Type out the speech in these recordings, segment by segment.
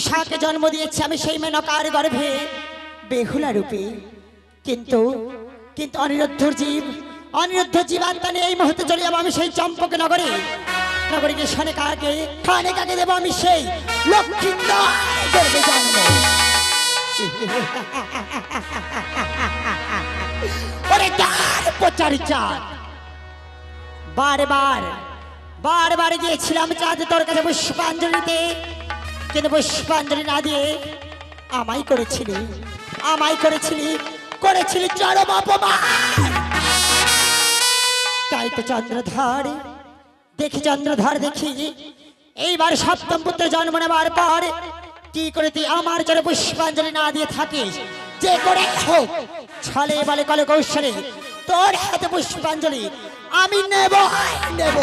উষাকে জন্ম দিয়েছি আমি সেই মেনকার গর্ভে। বেহুলা রূপে। কিন্তু কিন্তু অনিরুদ্ধ জীব, অনিরুদ্ধ জীবাত্মা নিয়ে এই মুহূর্তে চলে যাব আমি সেই চম্পক নগরে। নগরে গিয়ে সনেকাকে খানেকাকে দেবো আমি সেই গর্ভে জন্ম। বারবার বারবার গিয়েছিলাম চাঁদ তোর কাছে পুষ্পাঞ্জলিতে। কিন্তু পুষ্পাঞ্জলি না দিয়ে আমাই করেছিলি আমাই করেছিলি করেছিলি চরম অপমান। তাই তো চন্দ্রধার, দেখি চন্দ্রধার দেখি, এইবার সপ্তম পুত্র জন্ম নেবার পর কি করে তুই আমার জন্য পুষ্পাঞ্জলি না দিয়ে থাকিস? যে করে হোক, ছলে বলে কলে কৌশলে তোর হাতে পুষ্পাঞ্জলি আমি নেব নেব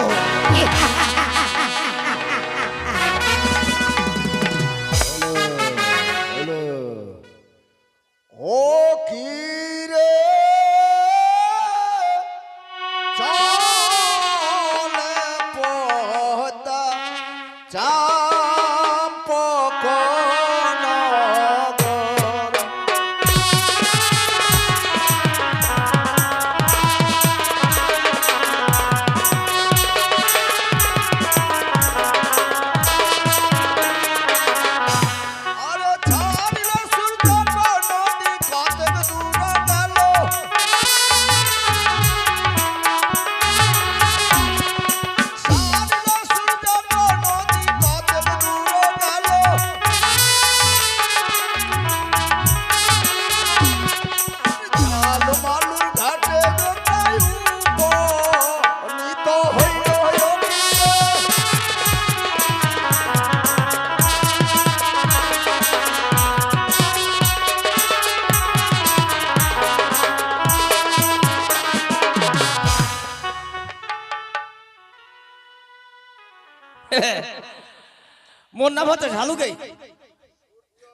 মোর নাম হচ্ছে ঝালুকে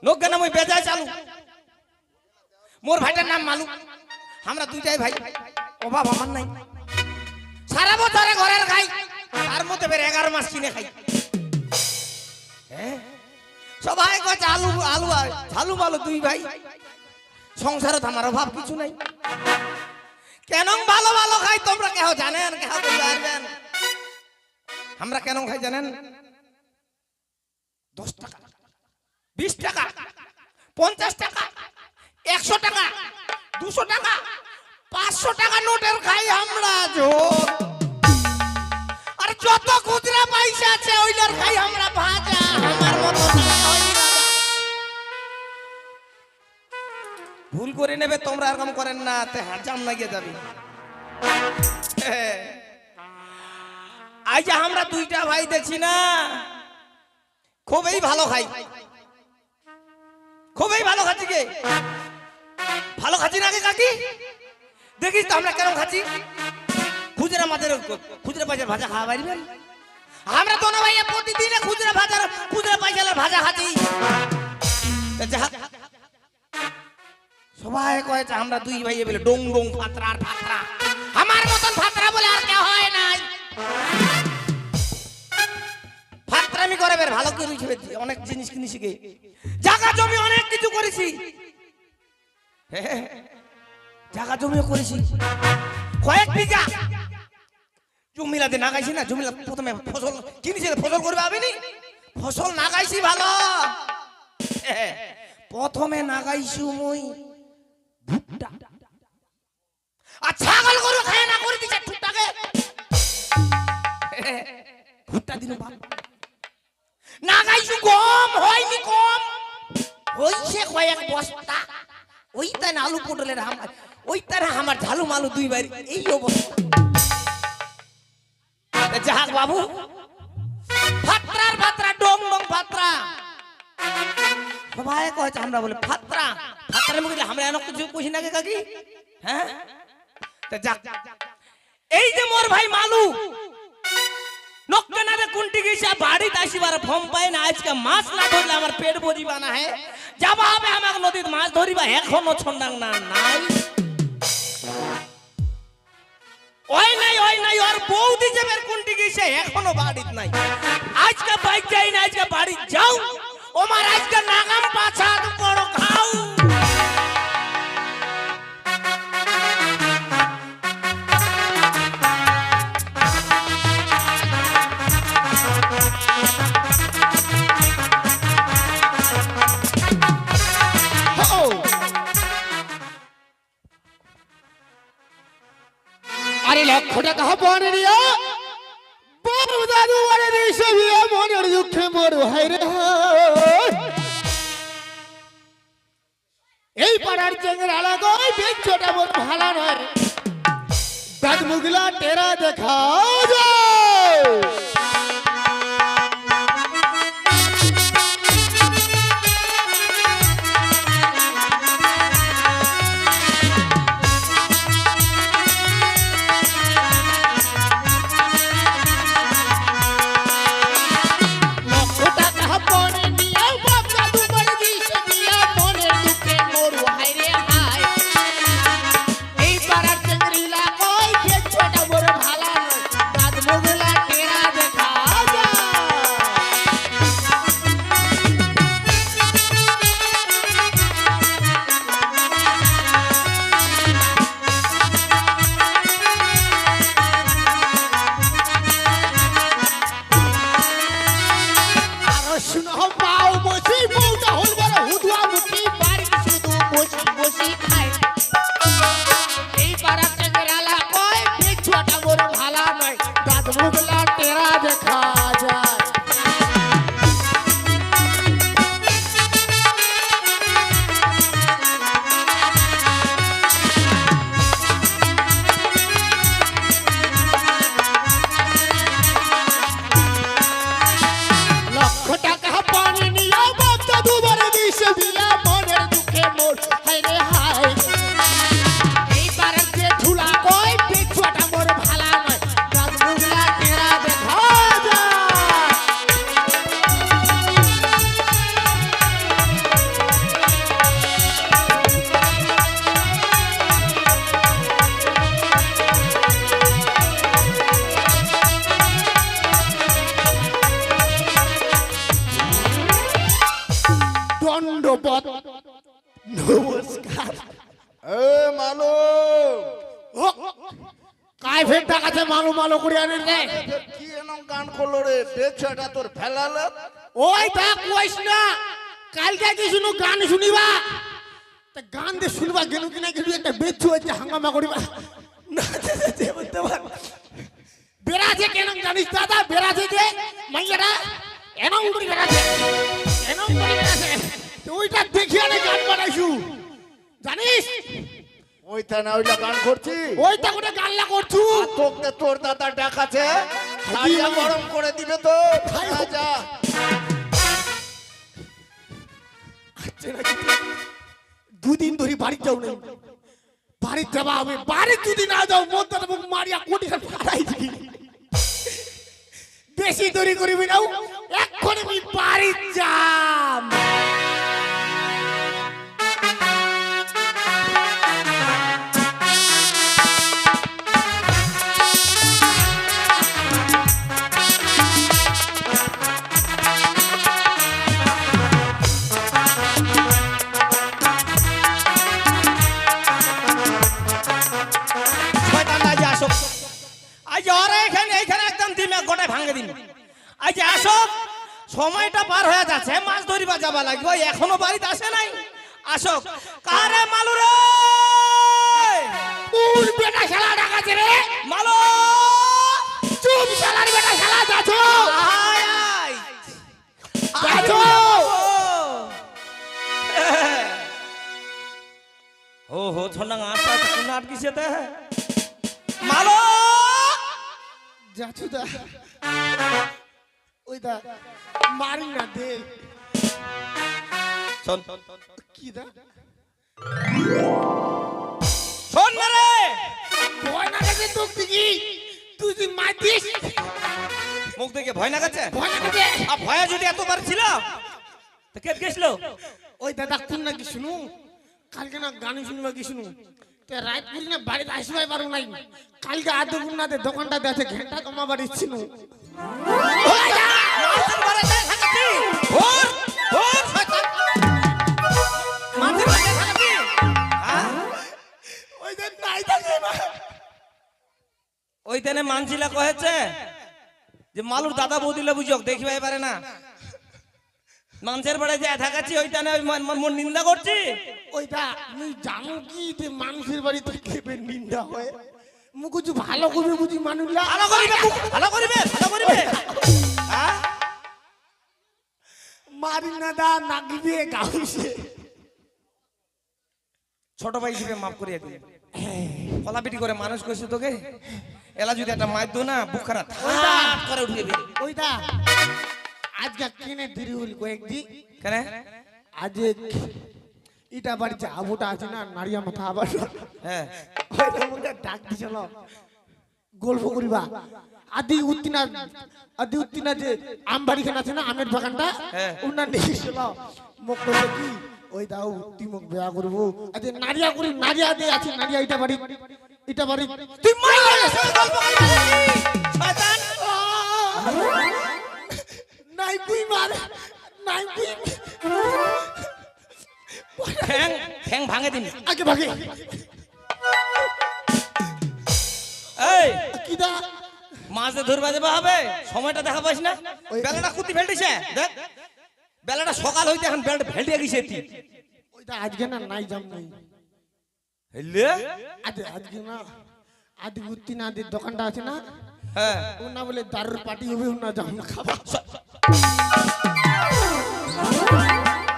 নোকে নাম বেজায় চালু? মোর ভাইটার নাম মালু। আমরা দুইটাই ভাই। অভাব আমার নাই। সারা বছরে ঘরের খাই তার মধ্যে বের এগারো মাস কিনে খাই। হ্যাঁ? সবাই কচ্ছে আলু আলু ঝালু মালু দুই ভাই। সংসারে তো আমার অভাব কিছু নাই। কেন ভালো ভালো খাই তোমরা কেহ জানেন, কেহ আমরা কেন খাই জানেন? দশ টাকা। বিশ টাকা। পঞ্চাশ টাকা। একশো টাকা। দুশো টাকা। পাঁচশো টাকা নোটের খাই আমরা আর যত খুচরা পয়সা আছে ওইটার খাই আমরা ভাজা। আমার মতো। ভুল করে নেবে, তোমরা এরকম করেন না, তে হাজাম লাগিয়ে যাবে। আজ আমরা দুইটা ভাই দেখছি না? খুবই ভালো খাই। খুবই ভালো খাচ্ছি কে? ভালো খাচ্ছি না কাকি? দেখিস তো আমরা কেন খাচ্ছি। খুচরা মাছের খুচরা পয়সার ভাজা খাওয়া পারবেন আমরা তো না ভাইয়া প্রতিদিনে খুচরা ভাজার খুচরা পয়সার ভাজা খাচ্ছি। সবাই কয়েছে আমরা দুই ভাই বলে ডং ডং ফাতরা আর ফাতরা। আমার মতন ফাতরা বলে আর ভালো করে হিসেবে অনেক জিনিস কিনি শিখে। জায়গা জমি অনেক কিছু করেছি। হ্যাঁ, জায়গা জমিও করেছি। কয়েক বিঘা। জমিলাতে নাগাইছি না জমিলা প্রথমে ফসল কিনেছি ফসল করবে আবিনি ফসল নাগাইছি ভালো। হ্যাঁ, প্রথমে নাগাইছি মই ভুট্টা। আর ছাগল গরু খায় না করে দিছে ঠুকটাকে ভুট্টা দিন নাগাইছু গম হয়নি কম। হইছে কয়েক বস্তা। ওইটা না আলু পটলের আমার ওইটা না আমার ঝালু মালু দুই বাড়ি, এই অবস্থা। যাক বাবু, ফাত্রার ফাত্রা, ডং ডং ফাত্রা। সবাই কয়েছে আমরা বলে ফাত্রা। ফাত্রার মুখে আমরা এন কিছু কইছি নাকি কাকি? হ্যাঁ? তা যাক। এই যে মোর ভাই মালু লক্ষণারে কুন্টি গেছে বাড়িতে আসিবার ফর্ম পাই না। আজকে মাছ না ধরলে আমার পেট ভরিবা না, হে। যাবা হবে আমাকে নদীর মাছ ধরিবা, এখনও ছন্দাং না, নাই। ওই নাই ওই নাই, ওর বৌদি যে বের কুন্টি গেছে এখনও বাড়িত নাই। আজকে বাইক যাও। আজকে নাগাম পাছা খাও। মনের দুঃখে মরু হাই রে। এই পাড়ার চেঙ্গের আলাদাই বেঞ্চটা মোর ভালো নয় দাদ মুগলা টেরা দেখা যায় মালো মালো করে আনে রে কি এনম গান করল রে? বেচটা তোর ফেলালে ওই তা কইস না। কালকে কি শুনু গান শুনিবা। তা গান দিয়ে শুনবা গেলু কিনা গেলু একটা বেচু হয়েছে হাঙ্গামা করিবা। না যে বলতে পার বেড়াছে কেন জানিস দাদা? বেড়াছে যে মাইয়ারা এনম করে বেড়াছে এনম করে বেড়াছে তো ওইটা দেখি আনে গান বানাইছু। জানিস? না ওইটা গান করছি। করে গানলা করছু? তোকে তোর দাদা ডাকাছে। শাড়িটা গরম করে দিবে তো। যা দুদিন ধরে বাড়ি যাও নাই। বাড়ি যাবা আমি বাড়ি যদি না যাও মধ্যে মুখ মারিয়া কোটি ফাড়াই দিবি। বেশি দেরি করিবি না। এখন আমি বাড়ি যাম। সময়টা পার হয়ে যাচ্ছে মাছ ধরিবা যাবা লাগবে এখনও বাড়িতে আসে নাই। আসক কারে মালুর? মালো! যাচ্ছ বেটা রে বেটা যাছো হো যাছো ওইটা মারি না কি দেখে ওই দাদা না কি শুনু? কালকে না গান কি শুনু? না বাড়িতে নাই? কালকে দোকানটা দেখে ঘণ্টা কমাবার ইচ্ছিনু হ্যাঁ? মানছিলা কহেছে যে মালুর দাদা বৌদিলে বুঝক দেখিবাই পারে না। মানুষের বাড়ি যায় থাকাচ্ছি ওই তেনে ওই মন নিন্দা করছি। ওইটা জানো কি যে মানুষের বাড়িতে খেপে নিন্দা হয়? মুখ কিছু ভালো করবে বুঝি ভালো করিবে ভালো করিবে ভালো করিবে। হ্যাঁ মারি না দা নাগিবে গাউছে ছোট ভাই হিসেবে মাফ করিয়া দিয়ে কলাপিটি করে মানুষ করছে তোকে এলা যদি একটা মাইর দো না থাপ করে উঠিয়ে দিবে ওইটা আজকে কিনে দেরি হল কয়েকদি কেন? আজ ইটা বাড়ি যে আবুটা আছে না নারিয়া মাথা আবার। হ্যাঁ। ডাক দিছিল গল্প করিবা। আদি উত্তিনা আদি উত্তিনা যে আম বাড়িখান আছে না আমের বাগানটা হ্যাঁ। ওনার নিয়েছিল মোক কইছে কি ওই দাও তুই মোক বেয়া করব। আজ নারিয়া করি নারিয়া দিয়ে আছে নারিয়া ইটা বাড়ি। ইটা বাড়ি। তুই নাই তুই মার নাই তুই ঠ্যাং ঠ্যাং ভাঙে দিন। আগে ভাগে এই কি দা? মাছ ধরবা দেবা হবে সময়টা দেখা পাইস না। বেলাটা কুতি ফেলতেছে দেখ। বেলাটা সকাল হইতে এখন বেলাটা ফেলতে গেছে তুই ওইটা আজকে না নাই যাম নাই। হেলে? আজ আজকে না আদি উত্তি না আদির দোকানটা আছে না। হ্যাঁ। ও না বলে দারুর পার্টি হবে ও না যাম না খাবা।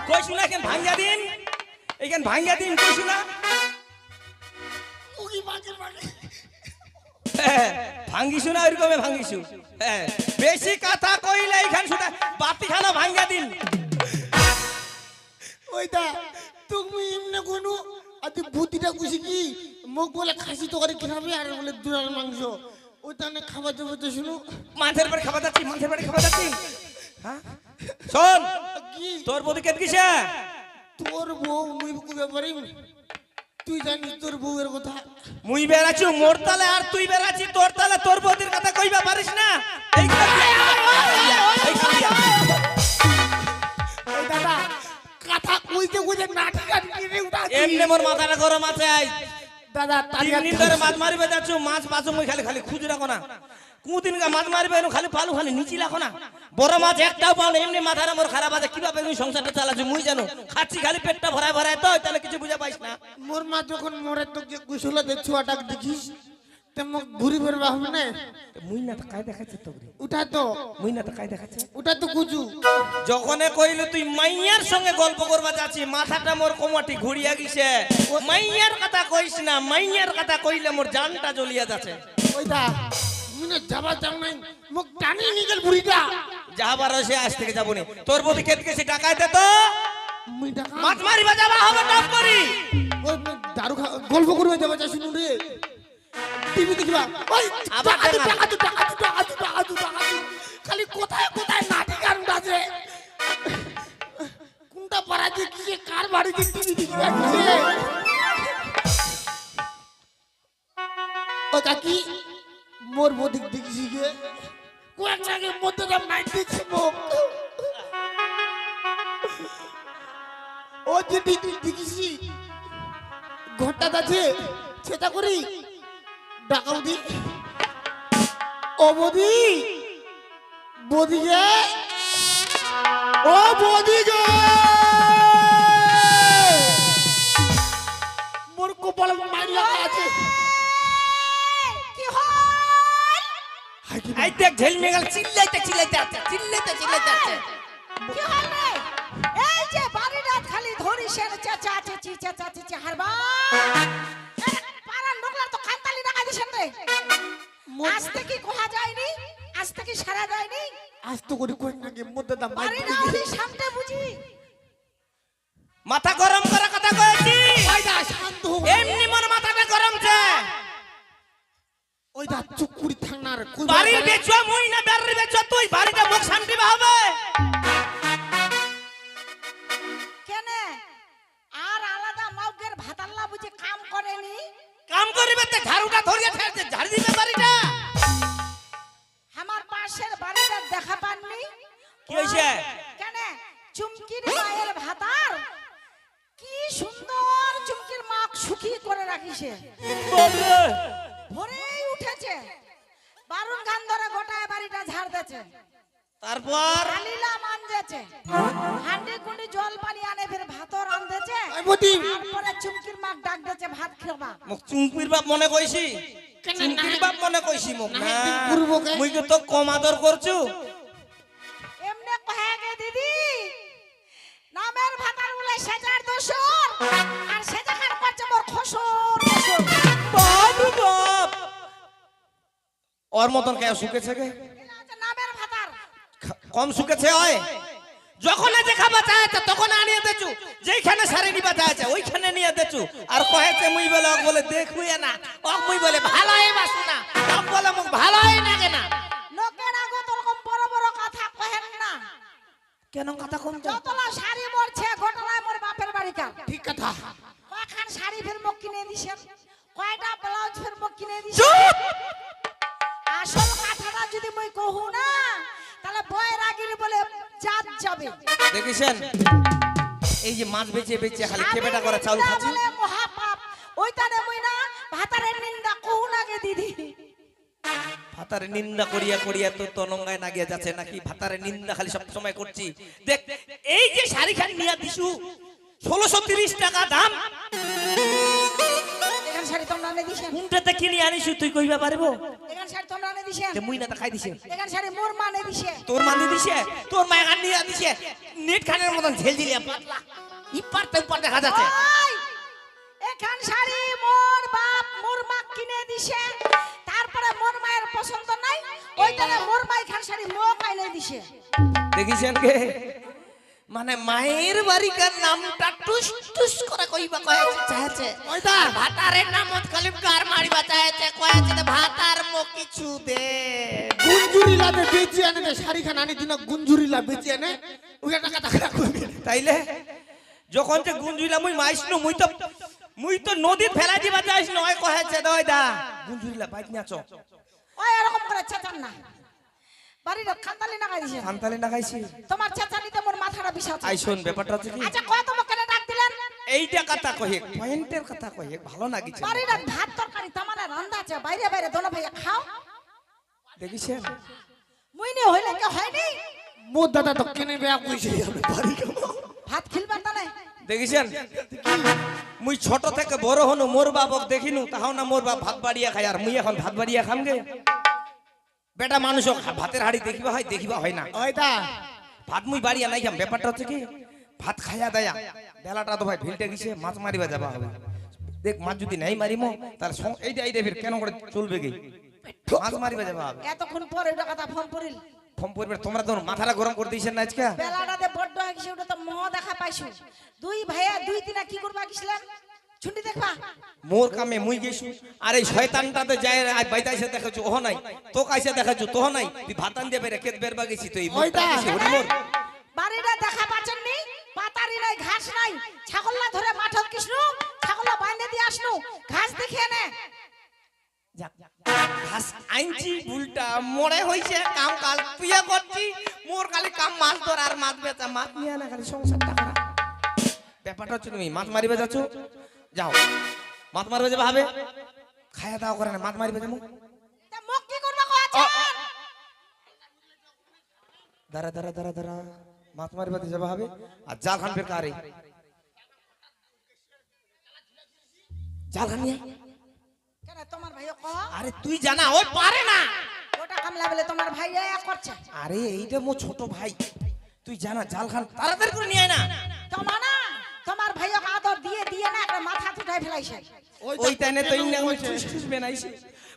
কইছু না কেন ভাঙ্গা দিন? এইখান ভাঙ্গা দিন কইছু না উগি মাগে মাগে হ্যাঁ, ভাঙ্গিছু না ওইরকমে ভাঙ্গিছু হ্যাঁ বেশি কথা কইলে এইখান শুধু বাতি খানা ভাঙ্গা দিন ওইটা তুমি এমনি কোনো আদি বুদ্ধিটা খুশি কি মুখ বলে খাসি তো করে খাবে আর বলে দুরার মাংস। ওইটা না খাবার যাবে তো শুনো। মাছের বাড়ি খাবার যাচ্ছি মাছের বাড়ি খাবার যাচ্ছি। হ্যাঁ? শোন কি? তোর বদি কেট কিসে? তোর বউ মুই বুকু ব্যাপারে তুই জানিস তোর বউয়ের কথা? মুই বেড়াচ্ছি মোর তালে আর তুই বেড়াচ্ছি তোর তালে তোর বদির কথা কইবা পারিস না? দাদা কথা কইতে কইতে নাটি কাটি কিনে উঠা এমনি মোর মাথাটা গরম আছে আই দাদা তিন দিন। ধরে মাছ মারিবে যাচ্ছ মাছ পাঁচ মই খালি খালি খুঁজে রাখো কোনদিন মাছ মারিবে খালি পালু খালি নিচি রাখো না। বড় মাছ একটাও পাও না এমনি মাথার আমার খারাপ আছে কীভাবে তুমি সংসারটা চালাচ্ছ মুই জানো। খাচ্ছি খালি পেটটা ভরায় ভরায় তো তাহলে কিছু বুঝে পাইস না। মোর মা যখন মরে তো যে কুশলা দে ছুয়াটাক দেখিস মোক ঘুরি ফেরবা হবে না। মুই না তো কাই দেখাচ্ছে তো উঠা তো। মুই না তো কাই দেখাচ্ছে। উঠা তো কুজু যখনে কইলে তুই মাইয়ার সঙ্গে গল্প করবা যাচ্ছি মাথাটা মোর কোমাটি ঘুরিয়া গিছে। মাইয়ার কথা কইস না মাইয়ার কথা কইলে মোর জানটা জ্বলিয়া যাচ্ছে। ওইটা মিনে যাবা চাও নাই? মোক টানি নিগেল বুড়িটা। যাবার সে আজ থেকে যাব নি। তোর বদি কেট গেছে টাকাইতে তো। মুই টাকা মাছ মারিবা যাবা হবে টপ করি। ওই দারু গল্প করবে যাবা চা শুনুন রে। টিভি দেখিবা? ওই আবার টাকা দু, টাকা। দু, টাকা দু, টাকা দু, টাকা দু, খালি কোথায় কোথায় নাটক আর আছে কোনটা পাড়া দিয়ে কি কার বাড়িতে টিভি দেখিবা ও কাকি মোর বদিক দেখিছি গে কয়েক আগে মধ্যে নাই মোক ও যে দেখিছি ঘরটা আছে সেটা করি। ডাকাও দি ও বদি বদি গে ও বদি গে মোর কপাল মাইর লাগা আছে কি হল হাই কি এই দেখ ঝেলমে গেল চিল্লাইতে চিল্লাইতে আছে চিল্লাইতে চিল্লাইতে আছে। কি হল? রে এই যে বাড়িটা খালি ধরি সে চেঁচা চেঁচি চেঁচা চেঁচি হারবা পাড়ার লোকলা তো খানতালি দিছেন রে। আজ থেকে কোহা যায়নি? আজ থেকে সারা যায়নি? আজ তো করি কই নাকি মধ্যে দাম মাইর বাড়ি না সামনে বুঝি। মাথা গরম করা কথা কইছি ওইটা শান্ত এমনি মন মাথাটা গরমছে ওইটা চুপ করি থাক না কই বাড়ির বেচো মুই না বাড়ির বেচো তুই বাড়িটা মুখ শান্তিবা হবে? কেনে? আর আলাদা মাউগের ভাতাল্লা বুঝি কাম করেনি? কাম করিবে তে ঝাড়ুটা ধরিয়ে ফেলতে ঝাড় দিবে বাড়িটা? আমার পাশের বাড়িটা দেখা পাননি? কি হইছে? কেন? চুমকির মায়ের ভাতার? কি সুন্দর চুমকির মাক সুখী করে রাখিছে। ভোরেই উঠেছে। বারুন গান ধরে গোটায় বাড়িটা ঝাড় তারপর? কালিলা মান দিয়েছে হান্ডি কুন্ডি জল পানি আনে ফের ভাতও রান্ধেছে তারপরে চুমকির মাক ডাক দিয়েছে ভাত খাবা মুখ চুঙ্কির বাপ মনে কইছি? চুমকির বাপ মনে কইছি মোক না, মুই তো কম আদর করছু? এমনে কহে গে দিদি নামের ভাতার বলে সেজার দোষর আর সেজাকার করছে মোর খসর। ওর মতন কে শুকেছে খা- কম শুকেছে হয় যখন যে খাবা চাইছে তখন আনিয়ে দেছু যেইখানে সারি নিবা চাইছে ওইখানে নিয়ে দেছু আর কহেছে মুই বলে ওক বলে দেখুই না ওক মুই বলে ভালো ভালোই বাসু না ওক বলে মুখ ভালোই লাগে না লোকের আগত ওরকম বড় বড় কথা কহেন না কেন কথা কম? যতলা শাড়ি মরছে ঘটনায় মোর বাপের বাড়িকার ঠিক কথা কয়খান শাড়ি ফের মোক কিনে দিছেন কয়টা ব্লাউজ ফের মোক কিনে দিছেন চুপ! আসল কথাটা যদি মই কহু না তাহলে বয়ের আগির বলে জাত যাবে। দেখিছেন? এই যে মাছ বেচে বেচে খালি কেবেটা করে চাউল খাচ্ছি। মহাপাপ ওইটারে মই না ভাতারের নিন্দা কহু নাগে দিদি। ভাতারে নিন্দা করিয়া করিয়া তো তনঙ্গায় না গিয়ে যাচ্ছে নাকি? ভাতারে নিন্দা খালি সব সময় করছি। দেখ এই যে শাড়ি খানি নিয়ে দিছু ষোলোশো তিরিশ টাকা দাম। কোনটাতে কিনে আনিস তুই কইবা পারব? দিছেন তে মুই না তা খাই দিছে। এখান শাড়ি মোর দিছে। তোর দিছে? গান নিয়ে দিছে। নেট খানের মতন ঝেল ঝিলিয়া পাতলা। দেখা যাচ্ছে। এখান শাড়ি মোর বাপ মোর মা কিনে দিছে। তারপরে মোর মায়ের পছন্দ নাই। ওইটারে মোর মা এখান শাড়ি মোক আইনে দিছে। দেখিছেন কে? মানে মায়ের বাড়িকার নামটা টুস টুস করে কইবা কয়েছে চাইছে ওইটা ভাতারের নামত খালি কার মারিবা চাইছে কয়েছে যে ভাতার মো কিছু দে। গুঞ্জুরি লাভে বেচি আনে দে শাড়ি খান আনি দিন গুঞ্জুরি লাভ বেচি আনে ওই টাকা টাকা করবি তাইলে যখন যে গুঞ্জুইলা মুই মাইছনু মুই তো মুই তো নদীত ফেলা দিবা যাইছ নয় কহেছে দই দা গুঞ্জুইলা বাইক নিয়াছ ওই এরকম করে চেতন না। বাড়ির খাতালি না দিছে সান্তালি না খাইছি তোমার চেঁচানিতে মোর মাথাটা বিষাচ্ছে। আই শোন ব্যাপারটা হচ্ছে কি? আচ্ছা কয় তোমাকে কেন ডাক দিলেন? এইটা কথা কহে পয়েন্টের কথা কহে ভালো লাগিছে। বাড়ির ভাত তরকারি তামানে রান্দা আছে বাইরে বাইরে দোনো ভাইয়া খাও। দেখিছেন? হইলে কে হয়নি? মোর দাদা তো কেনে বেয়া কইছে আমি বাড়ি কামো ভাত খিলবেন তা নাই দেখিছেন? মুই ছোট থেকে বড় হনু মোর বাবক দেখিনু তাহাও না মোর বাপ ভাত বাড়িয়া খাই আর মুই এখন ভাত বাড়িয়া খামগে? বেটা মানুষ ভাতের হাড়ি দেখিবা হয় দেখিবা হয় না। ওইটা ভাত মুই বাড়িয়া নাই খাম ব্যাপারটা হচ্ছে কি ভাত খাইয়া দেয়া বেলাটা তো ভাই ভিলটে গেছে মাছ মারিবা যাবা হবে। দেখ মাছ যদি নাই মারিমো তার এইটা এইটা ফির কেন করে চলবে কি? মাছ মারিবা যাবা হবে। এতক্ষণ পরে ওটা কথা ফোন করিল। ফোন করবে তোমরা তো মাথাটা গরম করে দিয়েছেন না আজকে? বেলাটাতে বড্ড গেছে ওটা তো মহ দেখা পাইছো। দুই ভাইয়া দুই তিনা কি করবা গেছিলেন ছুটি দেখবা? মোর কামে মুই গেছু আর এই শয়তানটাতে যায় আজ বাইতাইছে দেখাচ্ছু ওহ নাই তো কাইছে দেখাচ্ছু তোহ নাই তুই ভাতান দিয়ে বেরে কেত বেরবা গেছি তুই ওইটা। মোর। বাড়িটা দেখা পাচ্ছেন নি? পাতারি নাই ঘাস নাই। ছাগললা ধরে মাঠত কৃষ্ণ ছাগললা বাঁধে দিয়ে আসনু। ঘাস দেখিয়ে নে। ঘাস আইনছি উল্টা মরে হইছে কাম কাল তুইয়া করছি। মোর খালি কাম মাছ ধর আর মাছ বেচা মাছ নিয়ে না খালি সংসারটা ব্যাপারটা হচ্ছে তুমি মাছ মারিবে যাচ্ছ? যাও। মাছ মারবে যাবে ভাবে? খায়া দাওয়া করে না মাছ মারিবে মুখ। কয়াছেন দাঁড়া দাঁড়া দাঁড়া দাঁড়া। মাছ মারিবে যাবে হবে আর জাল খান ফের কারে? জাল খান নিয়ে কেন তোমার কহ আরে তুই জানা ও পারে না। ওটা কামলা বলে তোমার ভাইয়া করছে। আরে এইটা মো ছোট ভাই। তুই জানা জাল খান তাড়াতাড়ি করে নিয়ে না। তোমার না তোমার ভাইয়া আদর দিয়ে দিয়ে না একটা মাথা উঠাই ফেলাইছে। ওই টাইনে তো ইন্না ওই চুষ চুষ বেনাইছে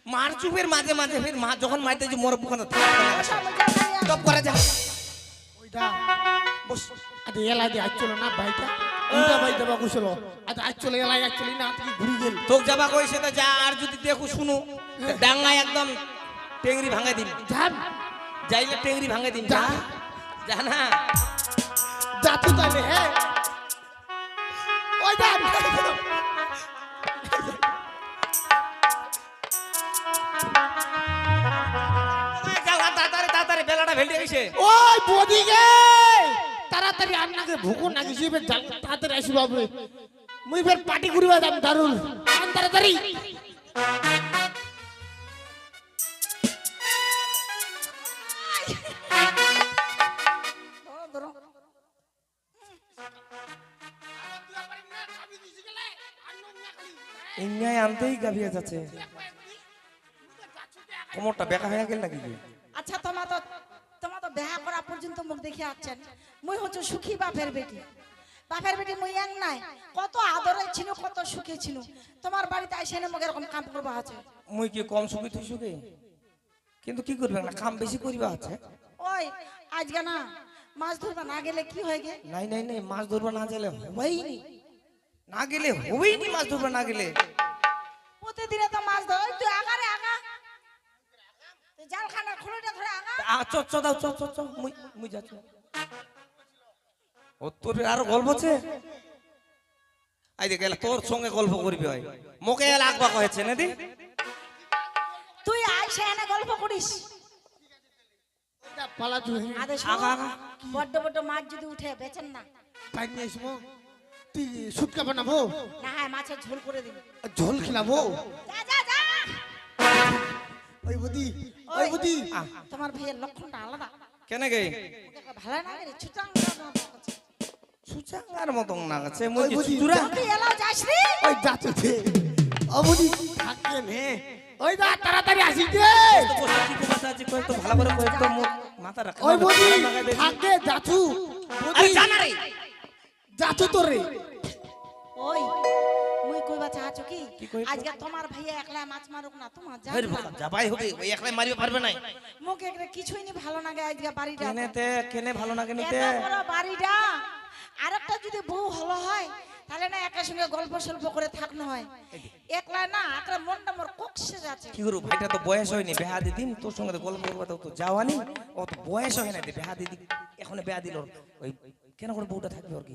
মার চুপের মাঝে মাঝে ফের মা যখন মারতে যে মোর ভাইয়া, টপ করে যা। ওইটা বস আরে এলা দি আইছিল না ভাইটা। উল্টা ভাই দেবা কইছিল আজ আইছিল এলা আইছিল না তুই ঘুরি গেল? তোক যাবা কইছে তো যা আর যদি দেখু শুনু তো ডাঙ্গায় একদম টেংরি ভাঙে দিন যান যাইলে টেংরি ভাঙে দিন যা। যা। না। যা তুই তাইলে হে ওইটা তাড়াতাড়ি বেলাটা গেছে ওই বদি গে! তাড়াতাড়ি আন্নাকে ভুকু জাল তাড়াতাড়ি আসি বাবু মুই ফের পার্টি করিবা দাম দারুল আন তাড়াতাড়ি। আনতেই গাভিয়া যাচ্ছে। কোমরটা বেকা হয়ে গেল নাকি মুখ দেখে আছেন। মুই হচ্ছে সুখী বাপের বেটি। বাপের বেটি মুই এক নাই। কত আদরে ছিল কত সুখে ছিল তোমার বাড়িতে আইসে না মুখ এরকম কাম করবা আছে? মুই কি কম সুখী তুই সুখী? কিন্তু কি করবে না কাম বেশি করিবা আছে। ওই আজকে না মাছ ধরবা না গেলে কি হয়ে গে? নাই নাই নাই মাছ ধরবা না গেলে হবেই নি না গেলে হবেই নি মাছ ধরবা না গেলে। প্রতিদিনে তো মাছ ধর তুই আগারে আগা তুই জালখানার খুঁড়িটা ধরে আ চ চ দাও চ চ চ মুই মুই যাচ্ছি। ও তোর আর গল্প আছে? আই দেখ তোর সঙ্গে গল্প করবি হয়। মোকে এলা আকবা কয়েছে না দি। তুই আইসে এনে গল্প করিস। পালা চুহে আদেশ আগা, আগা। বড্ড বড্ড মাছ যদি উঠে বেচেন না। এসবো তুই সুটকা বানাবো? না হয় মাছের ঝোল করে দিবি। ঝোল খেলাবো? যা যা যা। ওই বুদি ওই বুদি তোমার ভাইয়ের লক্ষণটা আলাদা। কেন গে? ভালো না রে ছুটাং সুচাঙ্গার মতন না গেছে মুই। চুরা। তুই এলাও যাস রে। ওই যাচ্ছে ফে ও বুদি থাকেন হে ওই দা তাড়াতাড়ি আসি দে তো বসে কি কথা আছে কই তো ভালো করে কই তো মাথা রাখ। ওই বুদি থাকে যাচু আরে জানা রে। যাচু তোর। রে ওই কি? আজকে তোমার ভাইয়া একলা মাছ মারুক না তোমার যাবাই হবে ওই মারিবে পারবে নাই। মুখ একরে কিছুই নি ভালো লাগে আজকে বাড়িটা। কেনেতে কেনে ভালো না এত বড় বাড়িটা। আরেকটা যদি বউ হলো হয় তাহলে না একের সঙ্গে গল্প সল্প করে থাকনো হয়। একলা না একটা মনটা মোর কক্সে যাচ্ছে। কি করু ভাইটা তো বয়স হয়নি বেহা দিদিন তোর সঙ্গে গল্প করব তো যাওয়ানি ও তো বয়স হয় না বেহা দিদি এখন বেহা দিল ওই কেন করে বউটা থাকবে ওর কি?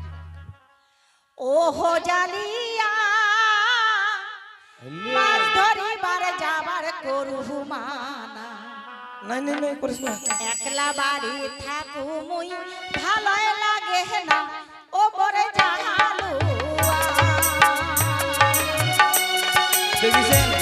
ওহো জালিয়া মাছ ধরিবার যাবার করু মানা। নাই নাই নাই করিস না। একলা বাড়ি থাকু মুই ভালোই লাগে না ও বরে জাহালু দেখিছেন?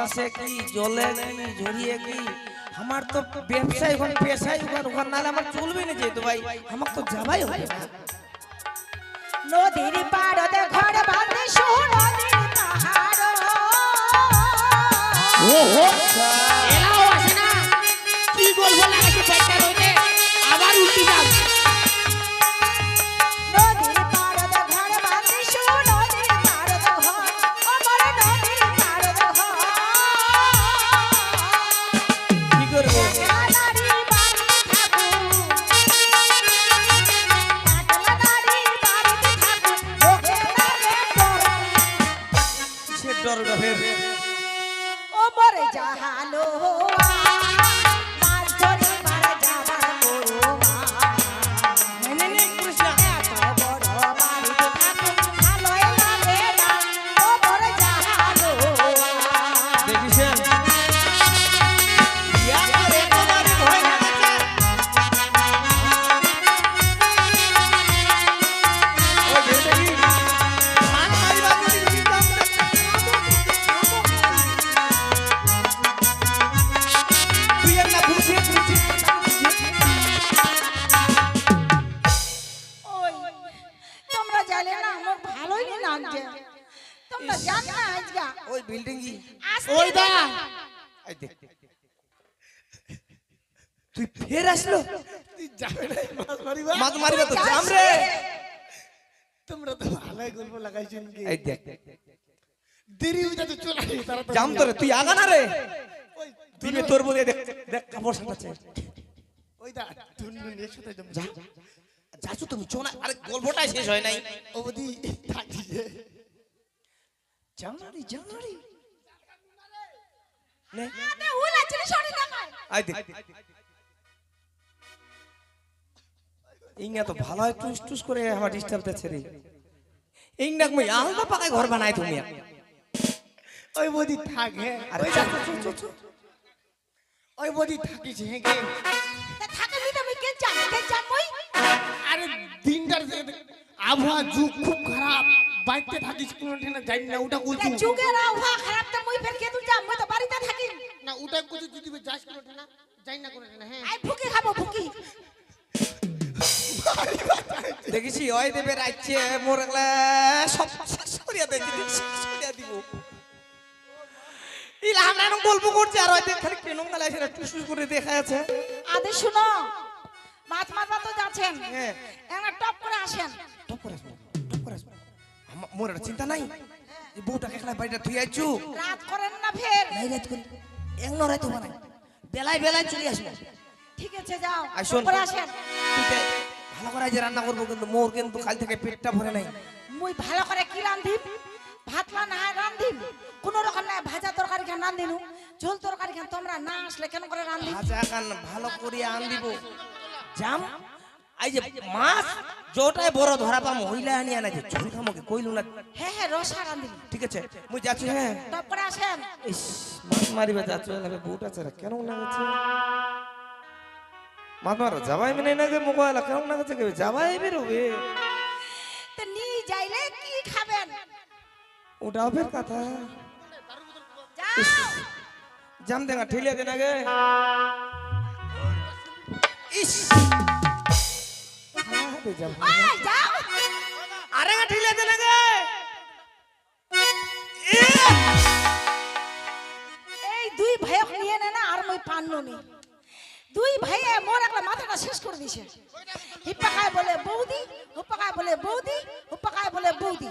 বাতাসে কি জলে কি ঝরিয়ে কি? আমার তো ব্যবসায় ওখানে পেশায় ওখানে ওখানে নাহলে আমার চলবে না যেহেতু ভাই। আমার তো যাবাই হবে না। নদীর পাড়তে ঘর বাঁধে নদীর পাহাড়। ও এলাও আসি তারা তো রে তুই আগা না রে? ওই তুই বে তোর বলে দেখ দেখ কাপড় সাটাচ্ছে ওই দা তুই নিয়ে সাথে যাম যা যাচ্ছ তুমি চো না আরে গল্পটাই শেষ হয় নাই। অবধি থাকি যে জানুয়ারি জানুয়ারি নে আরে উল আছে সরি না আই দেখ ইংনা তো ভালো একটু টুস করে আমার ডিস্টার্ব দিচ্ছে রে ইংনা মই আলাদা পাকায় ঘর বানাই তুমি। ওই বদি থাক। আরে ওই। ওই বদি থাকিস হ্যাঁ কে থাকে নি তুমি কে জান কে জান মই আরে দিনটার আবহাওয়া যুগ খুব খারাপ। বাইতে থাকিস কোনো ঠেনা যাই না ওটা তা বলছি যুগের আবহাওয়া খারাপ তো মই ফের কে তুই যা মই তো বাড়িতে থাকি না। ওটা কিছু যদি যাস কোনো ঠেনা যাই না কোনো ঠেনা হ্যাঁ। আই ফুকি খাব ফুকি দেখিছি ওই দেবে রাইছে মোর একলা সব শেষ করিয়া দেখি শেষ করিয়া দিব। ইলা আমরা এরকম গল্প করছি আর ওই খালি কেন গালা এসে টুস টুস করে দেখা আদে শুনো মাছ তো যাচ্ছেন। হ্যাঁ। টপ করে আসেন। টপ করে আসব টপ করে আসব। মোর একটা চিন্তা নাই? এই বউটাকে একলা বাড়িটা আইছু? রাত করেন না ফের। নাই রাত করি। এক নরাই তো বানাই। বেলায় বেলায় চলে আসব। ঠিক আছে যাও। আসেন। ভালো করে যে রান্না করব কিন্তু মোর কিন্তু কাল থেকে পেটটা ভরে নাই। মুই ভালো করে কি রান্ধিম? ভাত না রান্ধিম কোন রকম না ভাজা তরকারি খান রান্ধিনু ঝোল তরকারি খান তোমরা না আসলে কেন করে রান্ধি ভাজা কান ভালো করে আন দিব জাম এই যে মাছ যোটাই বড় ধরা পাম হইলা আনি আনা যে ছুরি খামকে কইলু না। হ্যাঁ হ্যাঁ রসা রান্ধিম ঠিক আছে মুই যাচ্ছি হ্যাঁ টপ করে আসেন। ইস মাছ মারিবা যাচ্ছ লাগে বুট আছে রে। কেন লাগাচ্ছে মাছ মারা যাবাই মানে না গে মোবাইল কেন লাগাচ্ছে কে? যাবাই বেরোবে। তো নি যাইলে ফের কথা জাম দেঙ্গা ঠেলিয়া দে না গে ইস আরে ঠেলিয়া দে না গে এই দুই ভাইক নিয়ে নে না আর মই পান্ন নি। দুই ভাইয়ে মোর একটা মাথাটা শেষ করে দিছে। হিপ্পাকায় বলে বৌদি হুপ্পাকায় বলে বৌদি হুপ্পাকায় বলে বৌদি।